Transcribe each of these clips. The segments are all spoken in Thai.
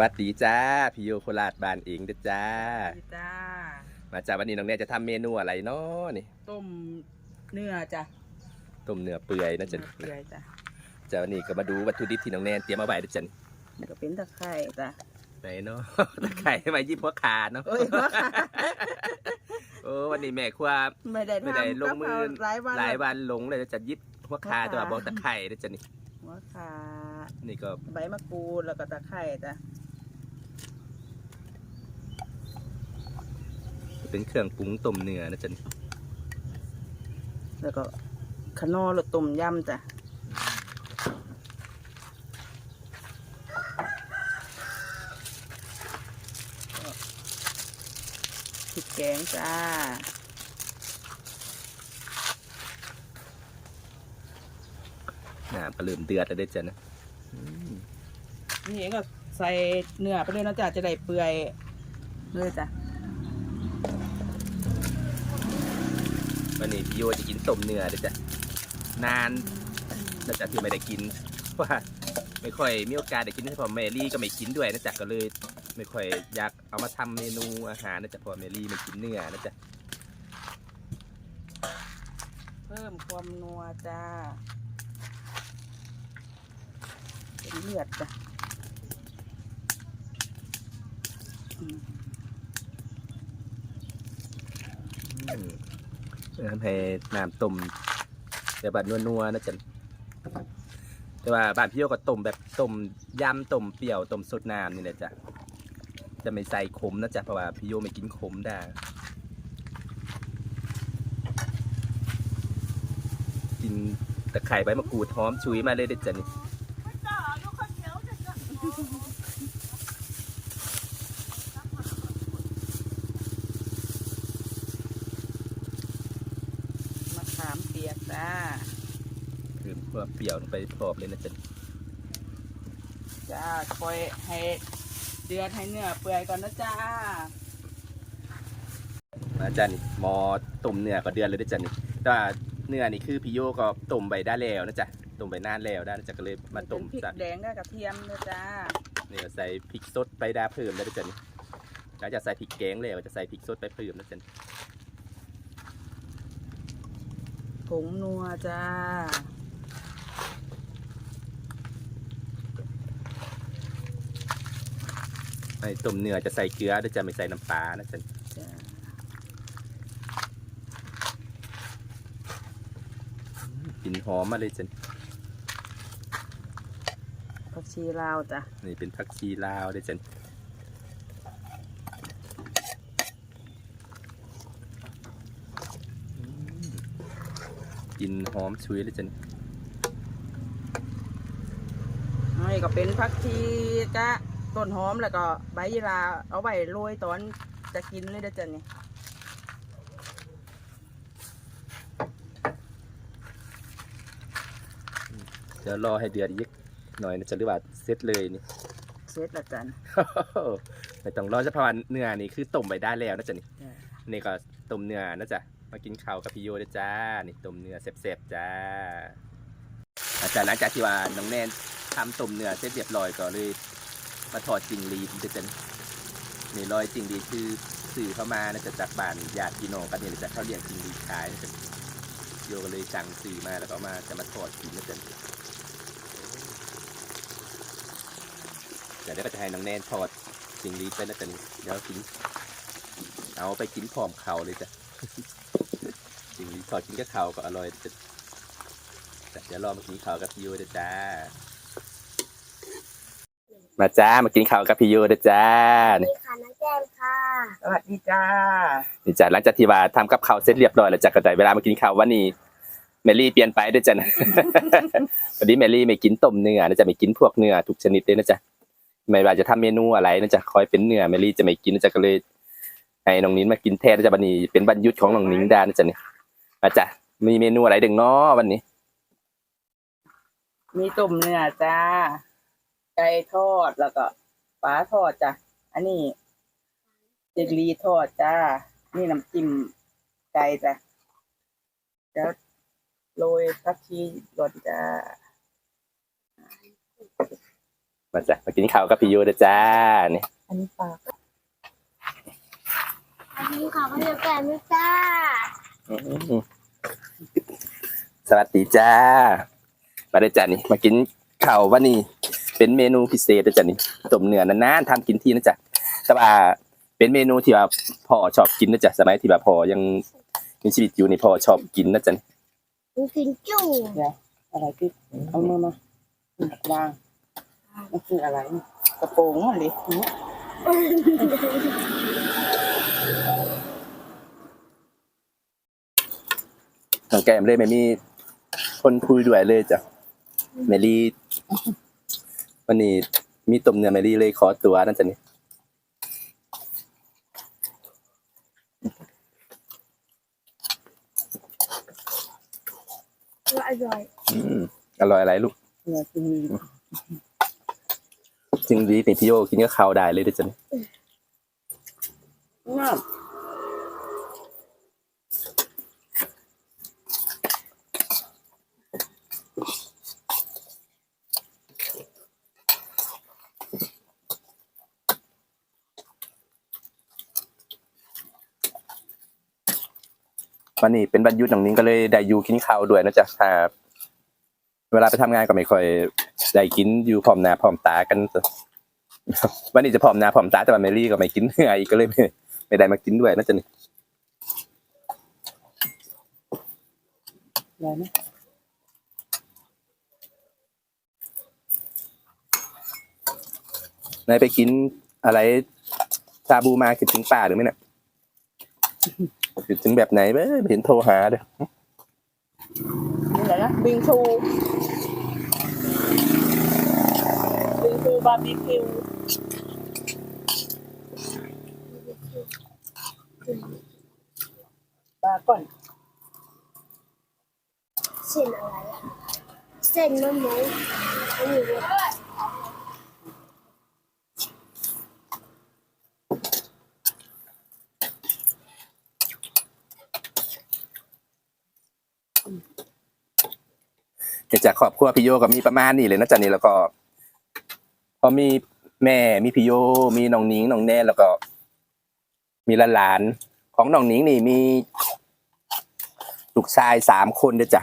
วัสดีจ้าพี่โยโคราชบ้านเองเด้อจ้า จ้า มาจ้าวันนี้น้องแน่จะทำเมนูอะไรเนาะนี่ต้มเนื้อจ้ะต้มเนื้อเปื่อยนะจ๊ะเปื่อยจ้ะจ้าวันนี้ก็มาดูวัตถุดิบที่น้องแน่เตรียมมาไว้เด้อจ้ะนี่ก็เป็นตะไคร้จ้ะไหนเนาะตะไคร้มายิบหัวขาเนาะเอ้ยว่าโอ้วันนี้แม่ครัวไม่ได้ไม่ได้ทำลงมือกับข้าวหลายวันหลายวันลงเลยจะยิบหัวขาหัวขาแต่ว่าบอกตะไคร้เด้อจ้ะนี่หัวขานี่ก็ใบมะกรูดแล้วก็ตะไคร้จ้ะ เป็นเครื่องปรุงต้มเนื้อนะจ๊ะนี่แล้วก็ขนอหรือต้มยำจ้ะพริกแกงจ้าน้ำก็เริ่มเดือดแล้วเด้อจ้ะนะอืมนี่เองก็ใส่เนื้อไปเลยนะจ๊ะจะได้เปื่อยเลยจ้ะ วันนี้พี่โยจะกินต้มเนื้อเด้อจ้ะนานนะจ๊ะที่ไม่ได้กินเพราะว่าไม่ค่อยมีโอกาสได้กินเพราะแมรี่ก็ไม่กินด้วยนะจ๊ะก็เลยไม่ค่อยอยากเอามาทำเมนูอาหารนะจ๊ะเพราะว่าแมรี่ไม่กินเนื้อนะจ๊ะเพิ่มความนัวจ้าเป็นเลือดจ้ะอืมอืมทำ ให้น้ำต้มแบบนัวๆนะจ๊ะแต่ว่าบ้านพี่โยก็ต้มแบบต้มยำต้มเปรี้ยวต้มสดน้ำนี่แหละจ้ะจะไม่ใส่ขมนะจ๊ะเพราะว่าพี่โยไม่กินขมได้กินตะไคร้ใบมะกรูดหอมชุยมาเลยเด็ดจ้ะนี่ มะขามเปียกจ้า คือเพื่อเปรี้ยวลงไปพรอบเลยนะจ๊ะจ้าคอยให้เดือดให้เนื้อเปื่อยก่อนนะจ้าอาจารย์นี่หมอต้มเนื้อก็เดือนเลยเด้อจ้ะนี่แต่ว่าเนื้อนี่คือพี่โยก็ต้มใบได้แล้วนะจ๊ะต้มใบนานแล้วได้นะจ๊ะก็เลยมาต้มเป็นพริกจัดแดงกับกระเทียมนะจ้านี่ก็ใส่พริกสดไปดาเพิ่มแล้วเด้อจ้ะนี่แล้วจะใส่พริกแกงแล้วจะใส่พริกสดไปเพิ่มนะจ๊ะนี่ผงนัวจ้า ไอ้ต้มเนื้อจะใส่เกลือเด้อจ้ะไม่ใส่น้ำปลานะจ๊ะจ้ากลิ่นหอมมาเลยจ้ะผักชีลาวจ้ะนี่เป็นผักชีลาวเด้อจ้ะกลิ่นหอมชุยเลยจ้ะนี่นี่ก็เป็นผักชีจ้า ต้นหอมแล้วก็ใบยีราเอาไว้โรยตอนจะกินเลยนะจ้ะนี่เดี๋ยวรอให้เดือดอีกหน่อยนะจ๊ะหรือว่าเสร็จเลยนี่ เสร็จแล้วจ้ะไม่ต้องรอจะเพราะว่าเนื้อนี่คือต้มไปได้แล้วนะจ๊ะนี่จ้ะนี่ก็ต้มเนื้อนะจ๊ะมากินข้าวกับพี่โยด้วยจ้านี่ต้มเนื้อเสบๆจ้าอาจารย์หลังจากที่ว่าน้องแนนทำต้มเนื้อเสร็จเรียบร้อยก็เลย มาถอดจิงรีดจะจันนี่รอยจิงรีดคือสื่อเข้ามานะจะจากบ้านญาติพี่น้องกันเนี่ยจะเข้าเลี้ยงจิงรีดขายนะจะโยก็เลยสั่งสื่อมาแล้วก็มาจะมาถอดกินนะจ๊ะเดี๋ยวก็จะให้น้องแนนถอดจิงรีดไปนะจ๊ะเดี๋ยวกินเอาไปกินพร้อมเขาเลยจ้ะจริงๆพอดกินกับเขาก็อร่อยจะแต่เดี๋ยวรอมากินข้ากับยูเด้อจ้า มาจ้ามากินข้าวกับพี่ยูเด้อจ้าสวัสนี่ดีค่ะน้องแก้มค่ะ สวัสดีจ้านี่จ้าหลังจากที่ว่าทำกับข้าวเสร็จเรียบร้อยแล้วจ้ะก็ได้เวลามากินข้าววันนี้เมลี่เปลี่ยนไปด้วยจ้ะนะ วันนี้เมลี่ไม่กินต้มเนื้อนะจ๊ะไม่กินพวกเนื้อทุกชนิดเลยนะจ๊ะไม่ว่าจะทำเมนูอะไรนะจ๊ะคอยเป็นเนื้อเมลี่จะไม่กินนะจ๊ะก็เลยให้น้องนิ้นมากินแทนนะจ๊ะวันนี้เป็นบรรยุทธ์ของน้องนิ้งได้นะจ๊ะนี่มาจ้ะมีเมนูอะไรดึงเนาะวันนี้ มีต้มเนื้อจ้า ไก่ทอดแล้วก็ปลาทอดจ้ะ อันนี้เจลลีทอดจ้า นี่น้ำจิ้มไก่จ้ะแล้วโรยผักชีหล่นจ้า มามาจ้ะมากินข้าวกับพี่โยเด้อจ้านี่อันนี้ปลาอันนี้ขอพระเจ้าแก่ไม่จ้าอืมสวัสดีจ้า มาได้อจ้านี่ มากินข้าววันนี้ เป็นเมนูพิเศษเด้อจ้านี่ต้มเนื้อนานๆทำกินที่นะจ๊ะแต่ว่าเป็นเมนูที่ว่าพ่อชอบกินนะจ๊ะสมัยที่ว่าพ่อยังมีชีวิตอยู่นี่พ่อชอบกินนะจ๊ะนี่ดูกินจุ่มอะไรที่เอามือมาอืมวางมันคืออะไรนี่กระโปรงอะไรเนี่ยน้องแก้มเลยไม่มีคนคุยด้วยเลยจ้ะเมลี่ วันนี้มีต้มเนื้อเมลี่เลยขอตัวนั่นจ้ะนี่ว่าอร่อยอืมอร่อยอะไรลูกเนื้อที่มีจริงดีนี่พี่โยกินก็ข้าวได้เลยเด้อจ้ะนี่งาม วันนี้เป็นวันยุดน้องนิ้งก็เลยได้อยู่กินข้าวด้วยนะจ๊ะถ้าเวลาไปทำงานก็ไม่ค่อยได้กินอยู่พร้อมหน้าพร้อมตากันวันนี้จะพร้อมหน้าพร้อมตาแต่ว่าเมลี่ก็ไม่กินเนื้ออีกก็เลยไม่ไม่ได้มากินด้วยนะจ๊ะนี่อะไรนะนายไปกินอะไรชาบูมาคิดถึงป้าหรือไม่เนี่ย คิดถึงแบบไหนเบ้ไม่เห็นโทรหาเด้อนี่อะไรนะบิงซูบิงซูบาร์บีคิวปลาก่อนเส้นอะไรอะเส้นมะม่วงอันนี้เลย เดี๋ยว จากครอบครัวพี่โยก็มีประมาณนี้เลยนะจ๊ะนี่แล้วก็ พอมีแม่มีพี่โย มีน้องนิ้งน้องแน่แล้วก็ มีหลานๆของน้องนิ้งนี่มีลูกชายสามคนนะจ๊ะ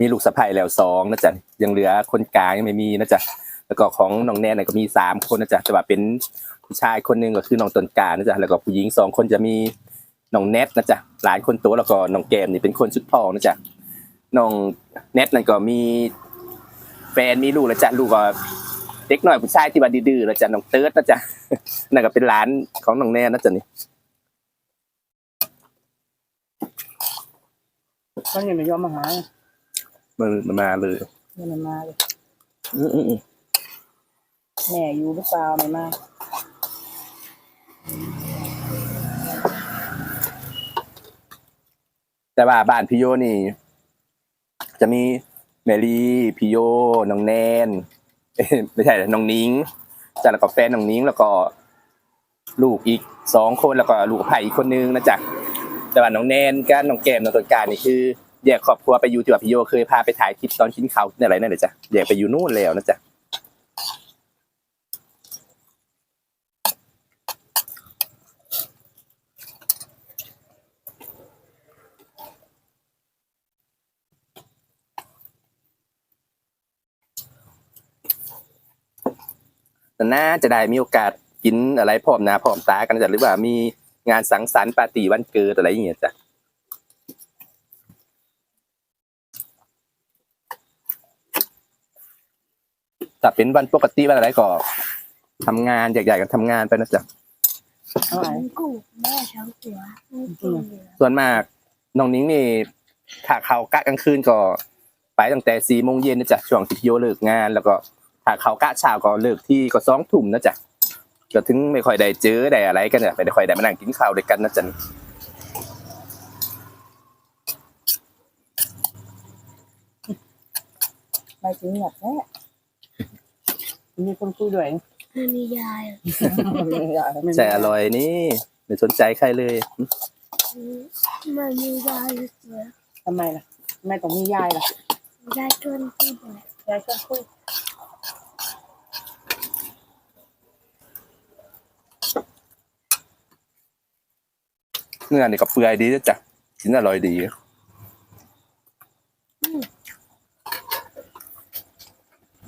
มีลูกสะใภ้แล้วสองนะจ๊ะยังเหลือคนกลางยังไม่มีนะจ๊ะแล้วก็ของน้องแน่เนี่ยก็มีสามคนนะจ๊ะแต่ว่าเป็นผู้ชายคนหนึ่งก็คือน้องต้นกล้านะจ๊ะแล้วก็ผู้หญิงสองคนจะมีน้องเน็ตนะจ๊ะหลานคนโตแล้วก็น้องแกมนี่เป็นคนสุดท้องนะจ๊ะ น้องเน็ตนั่นก็มีแฟนมีลูกแล้วจ้ะลูกก็เด็กน้อยผู้ชายที่ว่าดื้อๆแล้วจ้ะน้องเติร์ดนะจ๊ะนั่นก็เป็นหลานของน้องแน่นะจ๊ะนี่มันยังไม่ยอมมาหามันมันมาเลยยังไม่มาเลยอืมอืมอืมแม่อยู่หรือเปล่าไม่มาแต่ว่าบ้านพี่โยนี่ จะมีเมลี่พิโยน้องแนนไม่ใช่น้องนิ้งจ้ะแล้วก็แฟนน้องนิ้งแล้วก็ ลูกอีกสองคนแล้วก็ลูกไผ่อีกคนนึงนะจ๊ะแต่ว่าน้องแนนกับน้องแก้มน้องต้นการนี่คือแยกครอบครัวไปอยู่ที่ว่าพิโยเคยพาไปถ่ายคลิปตอนกินข้าวเนี่ยอะไรนั่นเลยจ้ะแยกไปอยู่นู่นแล้วนะจ๊ะ น่าจะได้มีโอกาสกินอะไรพร้อมหน้าพร้อมตากันจ้ะหรือว่ามีงานสังสรรค์ปาร์ตี้วันเกิดอะไรอย่างเงี้ยจ้ะถ้าเป็นวันปกติวันอะไรก็ทำงานใหญ่ๆกันทำงานไปนะจ๊ะอาไหนมันกุ้งแม่ช้างตัวมันกุ้งเหลือส่วนมากน้องนิ้งนี่ถ้าเขากะกลางคืนก็ ไปตั้งแต่สี่โมงเย็นนะจ๊ะช่วงที่พี่โยเลิกงาน แล้วก็ ถ้าเขากะเช้าก็เลิกที่ก็สองทุ่มนะจ๊ะก็ถึงไม่ค่อยได้เจอได้อะไรกันเนี่ยไม่ได้ค่อยได้มานั่งกินข้าวด้วยกันนะจ๊ะไม่จริงหรอกแม่มีคนคุยด้วยมันมียายใช่อร่อยนี่ไม่สนใจใครเลยอืมมันมียายเสือทำไมล่ะทำไมต้องมียายล่ะยายชวนพูดเลยยายชวนคุย เนื้อนี่ก็เปื่อยดีนะจ้ะกินอร่อยดี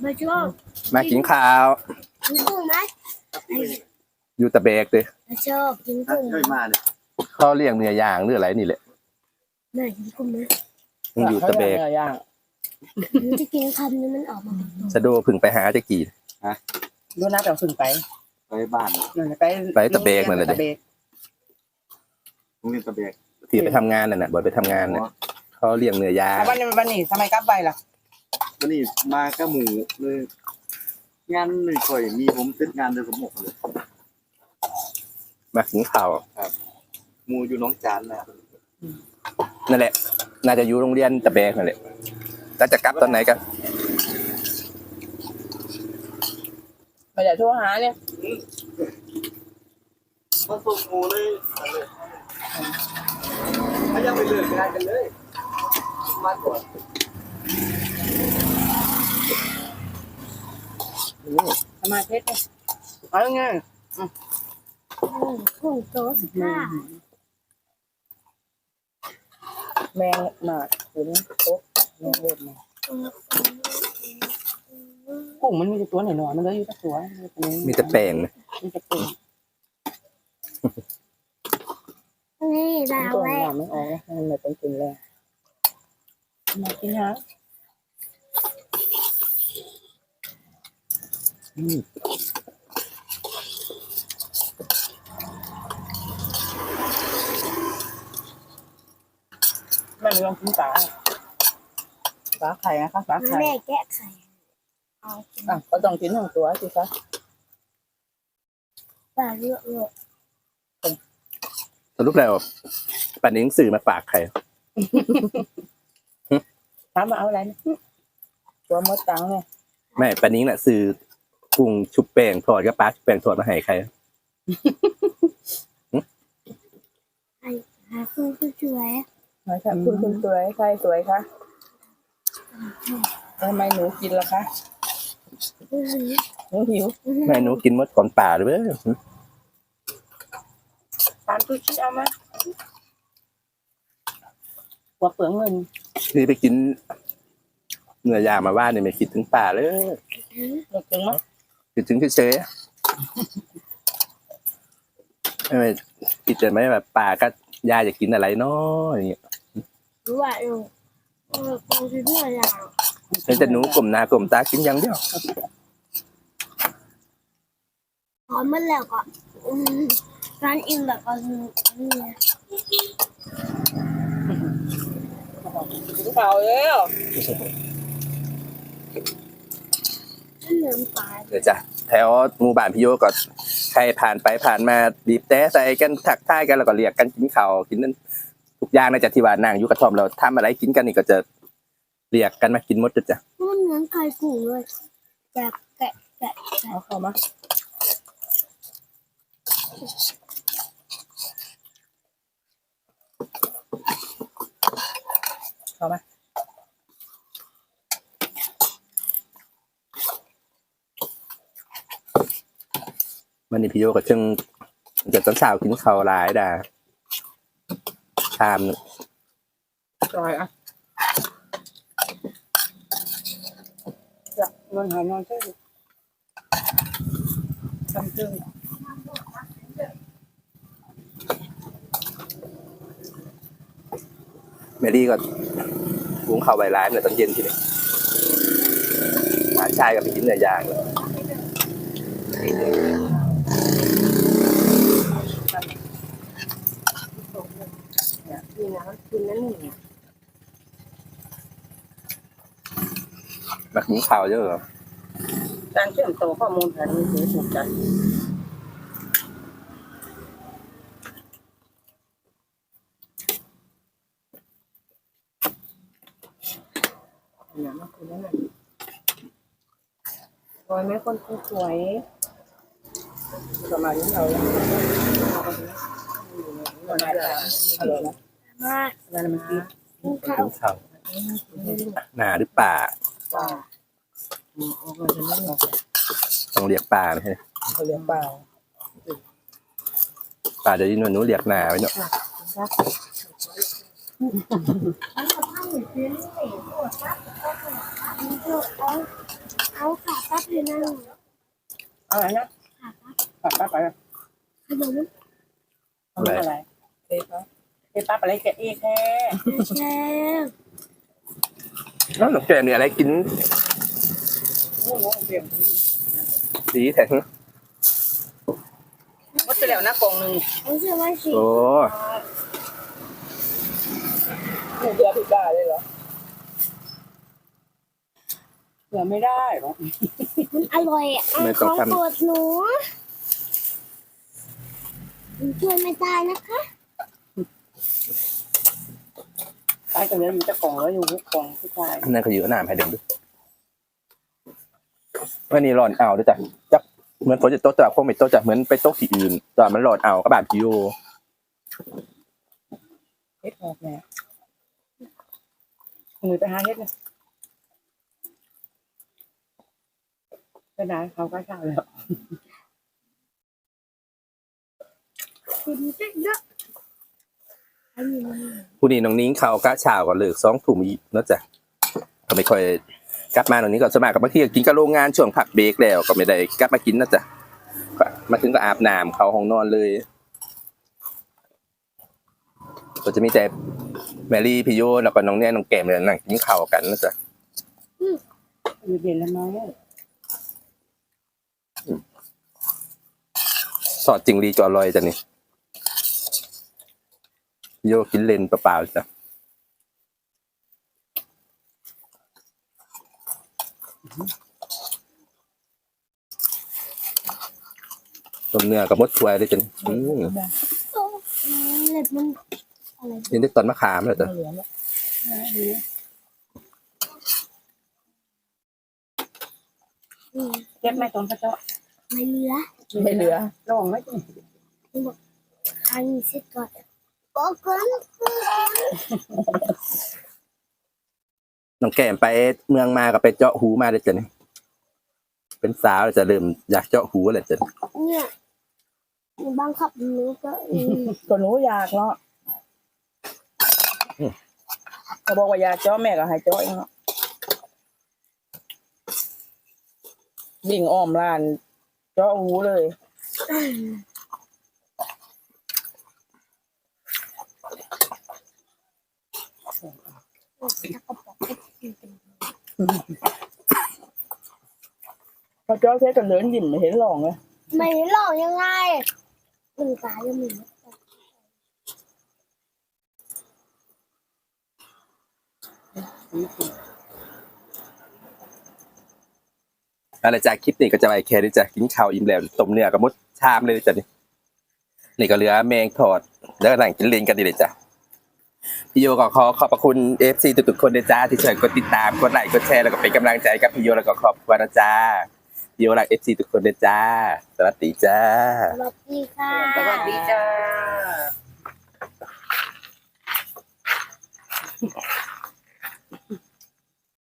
มาชอบมากินข้าวกินกุ้งไหมอยู่ตะเบกเลยมาชอบกินกุ้งไหมเคยมาเนี่ยเขาเลี้ยงเนื้อย่างหรืออะไรนี่แหละแม่กินกุ้งไหมมันอยู่ตะเบกขารียนื้อย่างหนูจะกินคำนี้มันออกมาเป็นตัวสะดวกพึ่งไปหาจะกี่ดูหน้าแต่ขึ้นไปไปบ้านนั่นน่ะไปไปตะเบกนั่นแหละดิตะเบก โรงเรียนตะเบกที่ไปทำงานน่ะนะบ่อยไปทำงานน่ะเขาเลี้ยงเนื้อย่างแล้ววันนี้วันนี้ทำไมกลับไปล่ะวันนี้มาก็หมูเลย งานหนึ่งค่อยมีผมติดงานเดียวกับหมกเลยมากินข้าวหมูอยู่หน้องจานนะนั่นแหละ น่าจะอยู่โรงเรียนตะเบกนั่นแหละแล้วจะกลับตอนไหนกันไม่ได้โทรหาเนี่ยมาส่งหมูเลยถ้ายังไป เลือกงานกันเลยมาก่อนทำไมเพชรเนี่ยเอาไงอืมกุ้งโตสิบห้าแมงมาถึงโต๊ะแมงเล็ดมากุ้งมันมีแต่ตัวหน่อยๆมันเลยอยู่แต่ตัวมีแต่แป้งนะมีแต่กุ้ง นี่ดาวตัวแรหกนาไม่ออกมันไม่เป็นกินแล้วมากินฮะอืมแม่ไม่ลองกินปลาปลาไข่นะคะปลาไข่แม่แกะไข่เอากินอะก็ต้องกินทั้งตัวสิคะปลาเลือกเลย สรุปแล้วป่านนี้หนังสื่อมาฝากใครถามมาเอาอะไรนะตัวมดตังเนี่ยไม่ป่านนี้น่ะซื้อกุ้งชุบแป้งทอดกับปลาชุบแป้งทอดมาให้ใครหาคุณผู้ช่วยมาค่ะคุณคุณสวยใครสวยคะทำไมหนูกินล่ะคะอื้อหือหนูหิวแม่หนูกินมดก่อนป่าหรือเปล่า ทานตุชิเอามาหัวเปลืองเงินที่ไปกินเนื้อย่างมาว่าเนี่ยไม่คิดถึงป่าเลยหัวเปลืองมั้ยคิดถึงเฉยๆไม่ไม่คิดจะไหมแบบป่าก็ยายจะกินอะไรเนาะอย่างเงี้ยรู้ว่าลูกเออคงจะเลือกอย่างแล้วแต่หนูกลมหน้ากลมตากินอย่างเดียวพร้อมมันแล้วก็อืม ร้านอิ่มแบบก็คือนี่กินข้าวแล้วเหลือมปลาเดี๋ยวจ้ะแถวหมู่บ้านพี่โยก็ใครผ่านไปผ่านมาบีบแต่ใส่กันทักทายกันแล้วก็เรียกกันกินข้าวกินนั่นทุกอย่างนะจ๊ะที่ว่านั่งอยู่กระท่อมเราทำอะไรกินกันนี่ก็จะเรียกกันมากินหมดจ้ะมันเหมือนไข่กุ้งเลยจับแกะแกะเอาเข้ามา เข้ามามันนี่พี่โยก็จึงจะตอนเช้ากินข้าวหลายด่าชามหนึ่งจอยอะจะนอนหานอนใช่ไหมทำจึงแมรี่ก็ หุงข้าวไว้ร้ายเนี่ยตอนเย็นทีนี้หลานชายก็ไปกินเนื้อย่างเลยเนี่ยนี่นะกินนั่นนี่มากินข้าวเยอะเหรอการเชื่อมต่อข้อมูลผ่านมือถือถูกใจ เนี่ยมันคือนั่นแหละสวยไหมคนสวยประมาณนี้เราแล้วประมาณนี้อะไรนะมานั่นมันคือกินข้ากิวนข้าวหนาหรือป่าป่าอืมออกมาเป็นเรื่องของต้องเรียกป่าไม่ใช่เขาเรียกเปล่าป่าเดี๋ยวนี้หนูเรียกหนาไว้เนาะ ค่ะเอาขาปั๊บเลยนั่งเอาอะไรนะปัดปั๊บไปเลยขนมเอาอะไรเอ๊ะปั๊บเอ๊ะปั๊บอะไรแกะเอ๊ะแค่แช่แล้วหนูแกเนี่ยอะไรกินโอ้โหเปลี่ยนสีแข็งวัดไปแล้วนะกล่องหนึ่งรู้สึกว่าสีโอ้หนูเดือผิดได้เลยเหรอ เหลือไม่ได้หรอมันอร่อยอะของโปรดหนูมันช่วยไม่ได้นะคะ ตายกันแล้วมีจะกล่องแล้วอยู่กล่องผู้ชายนั่นก็อยู่หน้าให้เด็กดูวันนี้ร้อนเอาด้วยจ้ะจับเหมือนฝนจะตกแต่ว่าคงไม่ตกจ้ะเหมือนไปตกที่อื่นแต่มันร้อนเอาก็แบบกิโยเฮ็ดออกแน่มือไปหาเฮ็ดเล ก็ได้เขาก็เช่าแล้วคุณจะเยอะอันนี้มันผู้นี้น้องนิ้งเขาก็เช้าก็เลิกสองทุ่มอีกเนอะจ้ะก็ไม่ค่อยกลับมาตรงนี้ก็สวนมัครกับบางทีก็กินกับโรงงานช่วงพักเบรกแล้วก็ไม่ได้กลับมากินนะจ๊ะก็มาถึงก็อาบน้ำเข้าห้องนอนเลย ก็จะมีแต่แมรี่พี่โยแล้วก็น้องแน่น้องแก้มเลยนั่งกินข้าวกันนะจ๊ะอยู่เย็นแล้วน้อย อดจริงรีจอลอยจ้ะนี่พี่โยกินเลนเปล่าๆจ้ะต้มเนื้อกับมดถวยเลยจ้ะนี่อืมโอ้เล็บมันอะไรนี่ได้ตอนมะขามเลยจ้ะเหลือแล้วอืมเก็บไม่ตรงพระเจ้า ไม่เหลือไม่เหลือลองไม่กินครั้งนี้เสร็จก่อนบอกก่อนน้องแก้มไปเมืองมาก็ไปเจาะหูมาเลยจ้ะนี่เป็นสาวเลยจะเริ่มอยากเจาะหูเลยจ้ะเนี่ยบังคับหนูก็อืมก็หนูอยากเนาะเขาบอกว่าอยากเจาะแม่ก็ให้เจาะเองเนาะวิ่งอ้อมร้านเจ้าะหูเลย พอเจ้าะเสร็จก็เลินยิ้มไม่เห็นหลองเลยไม่หลอกยังไงมันตายยังมีอืมะไรจ้ะคลิปนี้ก็จะไปแค่นี้จ้ะกินข้าวอิ่มแล้วต้มเนื้อกับมดชามเลยจ้ะนี่นี่ก็เหลือแมงทอดแล้วก็นั่งกินเลนกันดีเลยจ้ะพี่โยก็ขอขอบพระคุณเอฟซีทุกๆคนเลยจ้าที่ช่วยกดติดตามกดไลค์กดแชร์แล้วก็เป็นกำลังใจกับพี่โยแล้วก็ขอบคุณนะจ้าพี่โยรักเอฟซีทุกคนเลยจ้า สวัสดีจ้า สวัสดีค่ะ สวัสดีจ้า